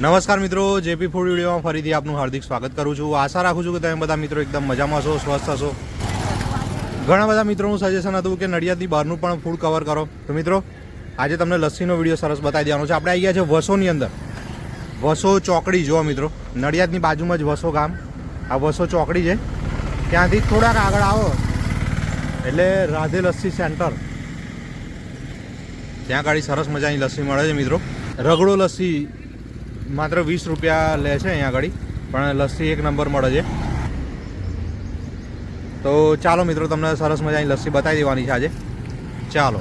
નમસ્કાર મિત્રો, JP food વિડીયોમાં ફરીથી આપનું હાર્દિક સ્વાગત કરું છું. આશા રાખું છું કે તમે બધા મિત્રો એકદમ મજામાં છો સ્વસ્થ હશો. ઘણા બધા મિત્રોનું સજેશન હતું કે નડિયાદની બહારનું પણ ફૂડ કવર કરો. તો મિત્રો, આજે તમને લસ્સીનો વીડિયો સરસ બતાવી દેવાનો છે. આપણે આવી ગયા છે વસોની અંદર. વસો ચોકડી, જુઓ મિત્રો. નડિયાદની બાજુમાં જ વસો ગામ. આ વસો ચોકડી છે. ત્યાંથી થોડાક આગળ આવો. એટલે રાધે લસ્સી સેન્ટર. ત્યાં ગાડી સરસ મજાની લસ્સી મળે છે મિત્રો. રગડો લસ્સી માત્ર વીસ રૂપિયા લે છે અહીંયા આગળ પણ લસ્સી એક નંબર મળે છે. તો ચાલો મિત્રો તમને સરસ મજાની લસ્સી બતાવી દેવાની છે આજે. ચાલો.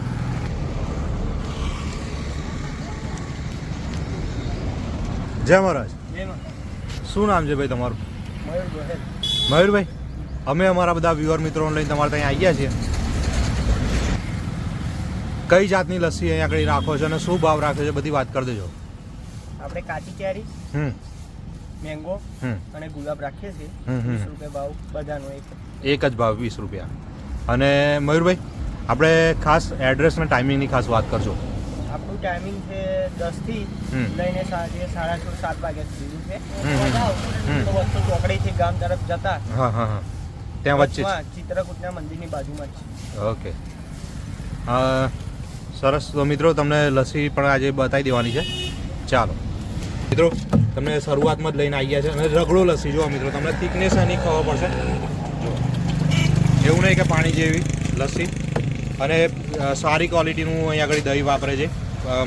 જય મહારાજ. શું નામ છે ભાઈ તમારું? મયુરભાઈ અમે અમારા બધા વ્યુઅર મિત્રોને લઈને તમારે ત્યાં આવ્યા છીએ. કઈ જાતની લસ્સી અહીંયા આગળ રાખો છો અને શું ભાવ રાખો છો બધી વાત કરી દેજો. આપણે કાચી કેરી મેંગો અને ગુલાબ રાખીએ છીએ. વીસ રૂપિયા ભાવ બધાનો એક. એક જ ભાવ વીસ રૂપિયા. અને મયુરભાઈ આપણે ખાસ એડ્રેસ અને ટાઈમિંગની ખાસ વાત કરજો. આપણું ટાઈમિંગ છે દસથી થી લઈને સાંજે સાડા છ સાત વાગ્યા સુધીનું છે. તો વસ્તુ ચોકડીથી ગામ તરફ જતા. હા હા હા. ત્યાં વચ્ચે ચિત્રકૂટના મંદિરની બાજુમાં જ છે. ઓકે. સરસ. તો મિત્રો તમને લસ્સી પણ આજે બતાવી દેવાની છે. ચાલો. મિત્રો, તમને શરૂઆતમાં જ લઈને આવી ગયા છે અને રગડો લસ્સી, જુઓ મિત્રો, તમને થિકનેસ એની ખબર પડશે. જો એવું નહીં કે પાણી જેવી લસ્સી. અને સારી ક્વોલિટીનું અહીંયા આગળ દહીં વાપરે છે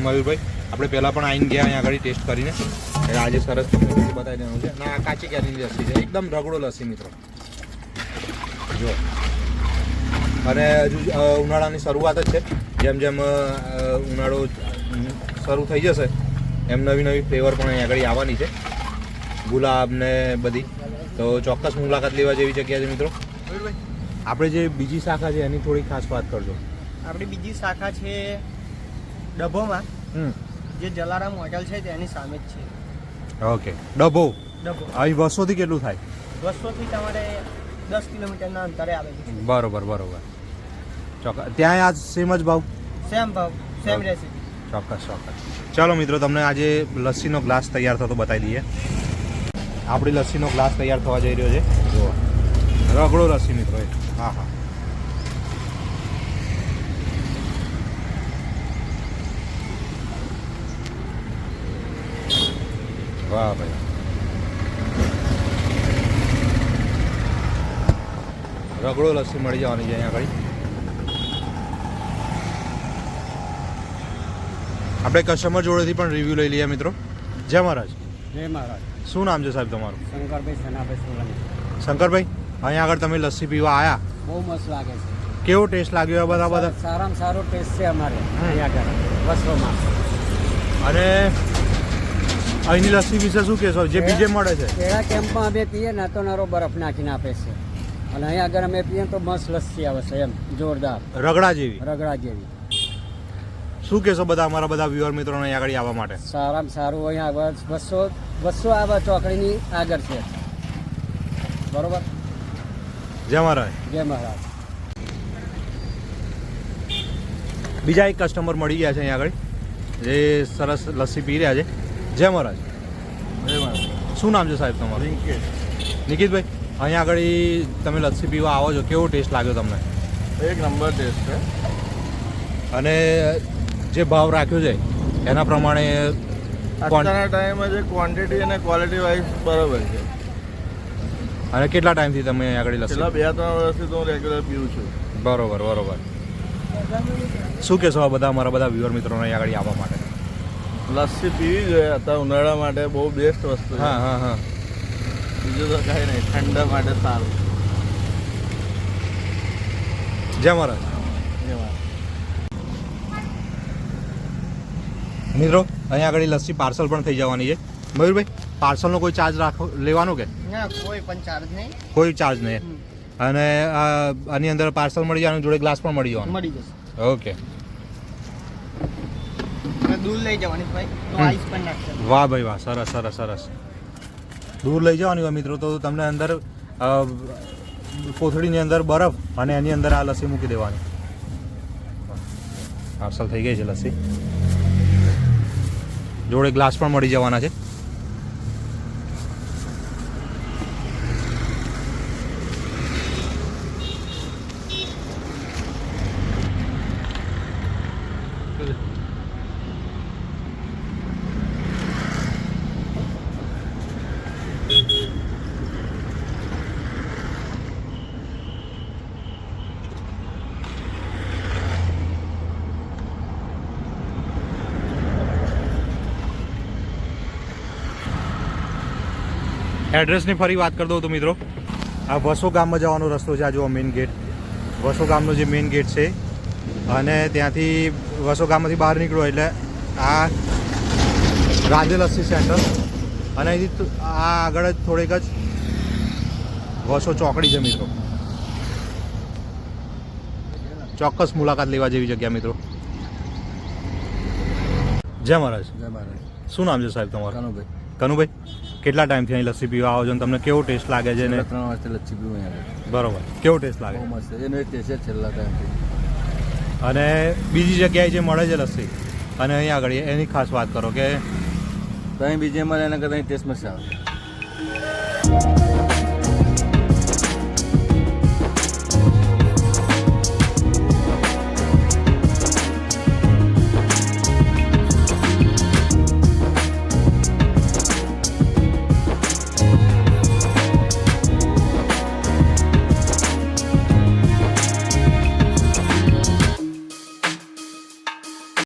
મયુરભાઈ. આપણે પહેલાં પણ આવીને ગયા, અહીંયા આગળ ટેસ્ટ કરીને. એટલે આજે સરસ બતાવી દેવાનું છે. અને આ કાચી કેરીની લસ્સી છે. એકદમ રગડો લસ્સી, મિત્રો. જુઓ. અને હજુ ઉનાળાની શરૂઆત જ છે. જેમ જેમ ઉનાળો શરૂ થઈ જશે એમ નવી નવી ફ્લેવર પણ અહીં આગળ આવવાની છે. ગુલાબ ને બધી. તો ચોક્કસ મુલાકાત લેવા જેવી જગ્યા છે મિત્રો. આપણે જે બીજી શાખા છે એની થોડી ખાસ વાત કરજો. આપણી બીજી શાખા છે ડભોમાં. જે જલારામ હોટલ છે તેની સામે જ છે. ઓકે. ડભો. ડભો. અહીં વર્ષોથી કેટલું થાય? વસોથી તમારે દસ કિલોમીટરના અંતરે આવે છે. બરોબર બરોબર. ચોક્કસ. ત્યાં આ સેમ જ ભાવ? સેમ ભાવ સેમ રેસીપી. ચોક્કસ ચોક્કસ. ચાલો મિત્રો, તમને આજે લસ્સીનો ગ્લાસ તૈયાર થતો બતાવી દઈએ. આપણી લસ્સીનો ગ્લાસ તૈયાર થવા જઈ રહ્યો છે. જુઓ. રગડો લસ્સી મિત્રો એ. હા હા. વાહ ભાઈ. રગડો લસ્સી મળી જવાની છે અહીંયા આગળ. આપણે કસ્ટમર જોડેથી પણ રિવ્યૂ લઈ લઈએ મિત્રો. જય મહારાજ. જય મહારાજ. શું નામ છે સાહેબ તમારું? શંકરભાઈ સનાભાઈ સોલંકી. શંકરભાઈ અહીંયા આગળ તમે લસ્સી પીવા આવ્યા બહુ મસ્ત લાગે છે. કેવો ટેસ્ટ લાગ્યો આ બધા બધા? સારામાં સારો ટેસ્ટ છે અમારે અહીંયા આગળ વસ્ત્રોમાં. અને અહીંની લસ્સી વિશે શું કહેશો? જે બીજે મળે છે? કેળા કેમ્પમાં અમે પીએ ને તો નારો બરફ નાખીને આપે છે. અને અહીંયા આગળ અમે પીએ તો મસ્ત લસ્સી આવે છે એમ જોરદાર. રગડા જેવી. રગડા જેવી. શું કહેશો બધા અમારા બધા વ્યુઅર મિત્રોને અહીંયા આગળ આવવા માટે? સારામાં સારું અહીંયા આગળ બસો બસો આવા ચોકડીની આગળ છે. બરોબર? જય મહારાજ. જય મહારાજ. બીજા એક કસ્ટમર મળી ગયા છે અહીંયા આગળ જે સરસ લસ્સી પી રહ્યા છે. જય મહારાજ. શું નામ છે સાહેબ તમારું? નિકિતભાઈ અહીંયા આગળ તમે લસ્સી પીવા આવો છો કેવો ટેસ્ટ લાગ્યો તમને? એક નંબર ટેસ્ટ છે. અને જે ભાવ રાખ્યો છે એના પ્રમાણે અત્યારના ટાઈમે જે ક્વોન્ટિટી અને ક્વોલિટી વાઇઝ બરોબર છે. અને કેટલા ટાઈમથી તમે આગળ છેલ્લા લસ્સી બે ત્રણ વર્ષથી તો રેગ્યુલર પીવું છું. બરોબર બરોબર. શું કહેશો આ બધા અમારા બધા વ્યુઅર મિત્રોને આગળ આવવા માટે? લસ્સી પીવી જોઈએ અત્યારે ઉનાળા માટે બહુ બેસ્ટ વસ્તુ હા હા હા. બીજું તો કાંઈ નહીં ઠંડા માટે સારું. જય મહારાજ. એમાં મિત્રો અહીંયા આગળ લસ્સી પાર્સલ પણ થઈ જવાની છે. મયુરભાઈ પાર્સલનો કોઈ ચાર્જ રાખો લેવાનો કે? કોઈ પણ ચાર્જ નહીં. કોઈ ચાર્જ નહીં. અને આની અંદર પાર્સલ મળી જવાનું જોડે ગ્લાસ પણ મળી જવાનું. મળી જશે. ઓકે. અને લઈ જવાની ભાઈ તો હમ. આઈસ પણ નાખશે વાહ ભાઈ વાહ સરસ સરસ સરસ. દૂર લઈ જવાની હોય મિત્રો તો તમને અંદર કોથળીની અંદર બરફ અને એની અંદર આ લસ્સી મૂકી દેવાની. પાર્સલ થઈ ગઈ છે લસ્સી. જોડે ગ્લાસ પણ મળી જવાના છે. એડ્રેસની ફરી વાત કરી દઉં તો મિત્રો. આ વસો ગામમાં જવાનો રસ્તો છે આ જો મેઇન ગેટ વસો ગામનો જે મેઇન ગેટ છે અને ત્યાંથી વસો ગામમાંથી બહાર નીકળો એટલે આ રાધે લસ્સી સેન્ટર અને અહીંથી આ આગળ જ થોડીક જ વસો ચોકડી છે મિત્રો. ચોક્કસ મુલાકાત લેવા જેવી જગ્યા મિત્રો. જય મહારાજ. જય મહારાજ. શું નામ છે સાહેબ તમારું? કનુભાઈ. કનુભાઈ? કેટલા ટાઈમથી અહીં લસ્સી પીવા આવો છો અને તમને કેવો ટેસ્ટ લાગે છે ને? ત્રણ વર્ષથી લચ્છી પીવું અહીંયા બરોબર. કેવો ટેસ્ટ લાગે? બહુ મસ્ત. છે એનો એક ટેસ્ટ છે છેલ્લા ટાઈમથી. અને બીજી જગ્યાએ જે મળે છે લસ્સી અને અહીં આગળ એની ખાસ વાત કરો કે તો અહીં બીજે મળે એના કરતાં અહીં ટેસ્ટ મસ્ત આવે.